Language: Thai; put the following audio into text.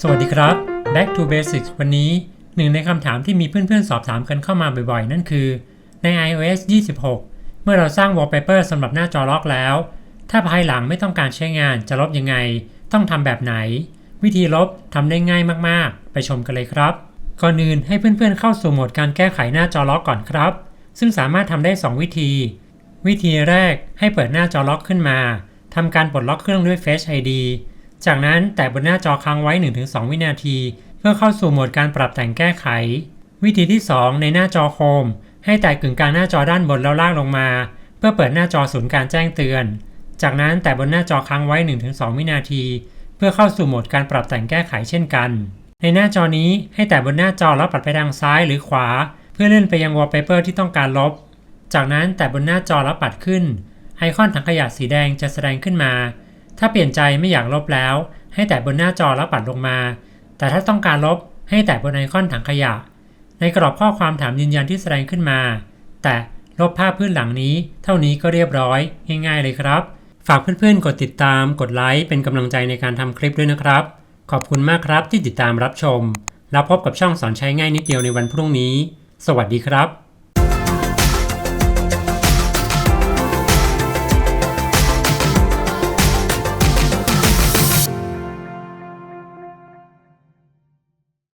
สวัสดีครับ Back to Basics วันนี้หนึ่งในคำถามที่มีเพื่อนๆ สอบถามกันเข้ามาบ่อยๆ นั่นคือ ใน iOS 26 เมื่อเราสร้าง wallpaper สำหรับหน้าจอล็อกแล้ว ถ้าภายหลังไม่ต้องการใช้งานจะลบยังไง ต้องทำแบบไหน วิธีลบทำได้ง่ายมากๆ ไปชมกันเลยครับ ก่อนอื่นให้เพื่อนๆ เข้าสู่โหมดการแก้ไขหน้าจอล็อกก่อนครับ ซึ่งสามารถทำได้ 2 วิธี วิธีแรกให้เปิดหน้าจอล็อกขึ้นมาทำการปลดล็อกเครื่องด้วย Face ID จากนั้นแตะบนหน้าจอค้างไว้ 1-2 วินาที เพื่อเข้าสู่โหมดการปรับแต่งแก้ไข วิธีที่ 2 ในหน้าจอโฮมให้แตะกึ่งกลางหน้าจอด้านบนแล้วลากลงมา เพื่อเปิดหน้าจอศูนย์การแจ้งเตือน จากนั้นแตะบนหน้าจอค้างไว้ 1-2 วินาที เพื่อเข้าสู่โหมดการปรับแต่งแก้ไขเช่นกัน ในหน้าจอนี้ให้แตะบนหน้าจอแล้วปัดไปทางซ้ายหรือขวา เพื่อเลื่อนไปยัง wallpaper ที่ต้องการลบ จากนั้นแตะบนหน้าจอแล้วปัดขึ้น ไอคอนถังขยะสีแดงจะแสดงขึ้นมา ถ้าเปลี่ยนใจไม่อยากลบแล้ว ให้แตะบนหน้าจอแล้วปัดลงมา แต่ถ้าต้องการลบให้แตะบนไอคอนถังขยะ ในกรอบข้อความถามยืนยันที่แสดงขึ้นมา แต่ลบภาพพื้นหลังนี้ เท่านี้ก็เรียบร้อยง่ายๆเลยครับ ฝากเพื่อนๆ กดติดตาม กดไลค์เป็นกำลังใจในการทำคลิปด้วยนะครับ ขอบคุณมากครับที่ติดตามรับชม แล้วพบกับช่องสอนใช้ง่ายนิดเดียวในวันพรุ่งนี้ สวัสดีครับ